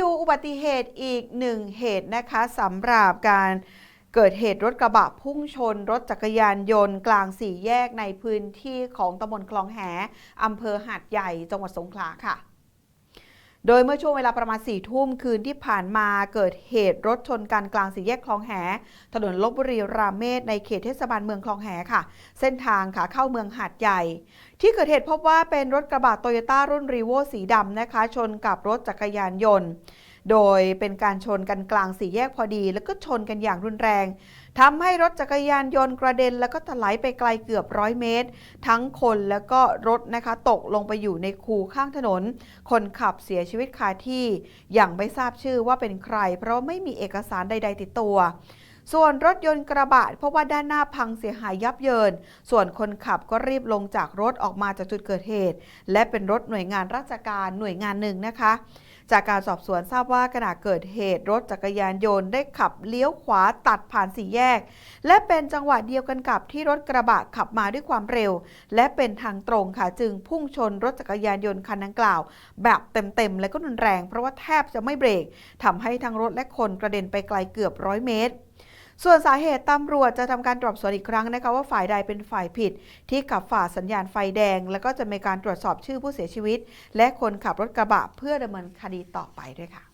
ดูอุบัติเหตุอีกหนึ่งเหตุนะคะสำหรับการเกิดเหตุรถกระบะพุ่งชน รถจักรยานยนต์กลางสี่แยกในพื้นที่ของตำบลคลองแหอำเภอหาดใหญ่จังหวัดสงขลาค่ะ โดยเมื่อช่วงเวลาประมาณ4ี่ทุ่มคืนที่ผ่านมาเกิดเหตุรถชนกันกลางสี่แยกคลองแห ถนนลบบุรีรามเมศในเขตเทศบาลเมืองคลองแหค่ะ เส้นทางขาเข้าเมืองหาดใหญ่ ที่เกิดเหตุพบว่าเป็นรถกระบะโตโยต้ารุ่นรีโวสีดำนะคะ ชนกับรถจักรยานยนต์ โดยเป็นการชนกันกลางสี่แยกพอดี แล้วก็ชนกันอย่างรุนแรงทำให้รถจักรยานยนต์กระเด็น แล้วก็ถลายไปไกลเกือบร้อยเมตร ทั้งคนแล้วก็รถนะคะตกลงไปอยู่ในคูข้างถนน คนขับเสียชีวิตคาที่อย่างไม่ทราบชื่อว่าเป็นใคร เพราะไม่มีเอกสารใด ๆ ติดตัว ส่วนรถยนต์กระบะเพราะว่าด้านหน้าพังเสียหายยับเยิน ส่วนคนขับก็รีบลงจากรถออกมาจากจุดเกิดเหตุ และเป็นรถหน่วยงานราชการหน่วยงานหนึ่งนะคะ จากการสอบสวนทราบว่าขณะเกิดเหตุ รถจักรยานยนต์ได้ขับเลี้ยวขวาตัดผ่านสี่แยก และเป็นจังหวะเดียวกันกับที่รถกระบะขับมาด้วยความเร็ว และเป็นทางตรงค่ะจึงพุ่งชนรถจักรยานยนต์คันดังกล่าว แบบเต็มๆและก็รุนแรง เพราะว่าแทบจะไม่เบรกทำให้ทั้งรถและคนกระเด็นไปไกลเกือบร้อยเมตร ส่วนสาเหตุตำรวจจะทำการตรวจสอบอีกครั้งนะคะว่าฝ่ายใดเป็นฝ่ายผิด ที่ขับฝ่าสัญญาณไฟแดง แล้วก็จะมีการตรวจสอบชื่อผู้เสียชีวิต และคนขับรถกระบะเพื่อดำเนินคดีต่อไปด้วยค่ะ